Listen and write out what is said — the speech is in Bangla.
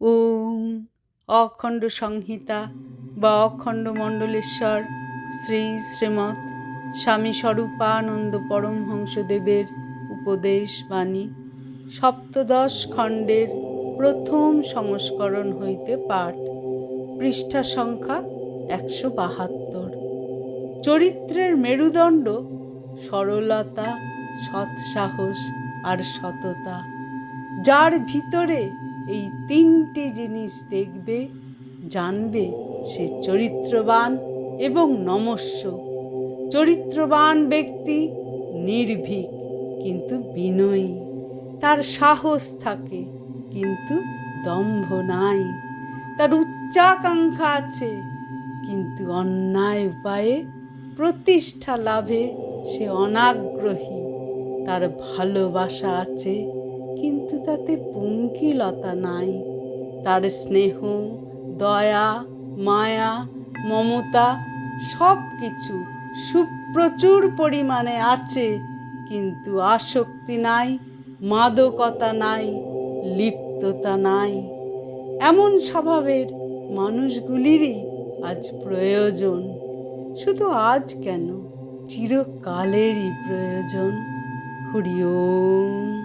ওম অখণ্ড সংহিতা বা অখণ্ড মণ্ডলেশ্বর শ্রী শ্রীমৎ স্বামী স্বরূপানন্দ পরমহংসদেবের উপদেশ বাণী সপ্তদশ খণ্ডের প্রথম সংস্করণ হইতে পাঠ, পৃষ্ঠা সংখ্যা একশো বাহাত্তর। চরিত্রের মেরুদণ্ড সরলতা, সৎসাহস আর সততা। যার ভিতরে এই তিনটি জিনিস দেখবে, জানবে সে চরিত্রবান এবং নমস্য। চরিত্রবান ব্যক্তি নির্ভীক, কিন্তু বিনয়ী। তার সাহস থাকে, কিন্তু দম্ভ নাই। তার উচ্চাকাঙ্ক্ষা আছে, কিন্তু অন্যায় উপায়ে প্রতিষ্ঠা লাভে সে অনাগ্রহী। তার ভালোবাসা আছে, কিন্তু তাতে পঙ্কিলতা নাই। তার স্নেহ, দয়া, মায়া, মমতা সব কিছু সুপ্রচুর পরিমাণে আছে, কিন্তু আসক্তি নাই, মাদকতা নাই, লিপ্ততা নাই। এমন স্বভাবের মানুষগুলিরই আজ প্রয়োজন। শুধু আজ কেন? চিরকালেরই প্রয়োজন। হরি ওম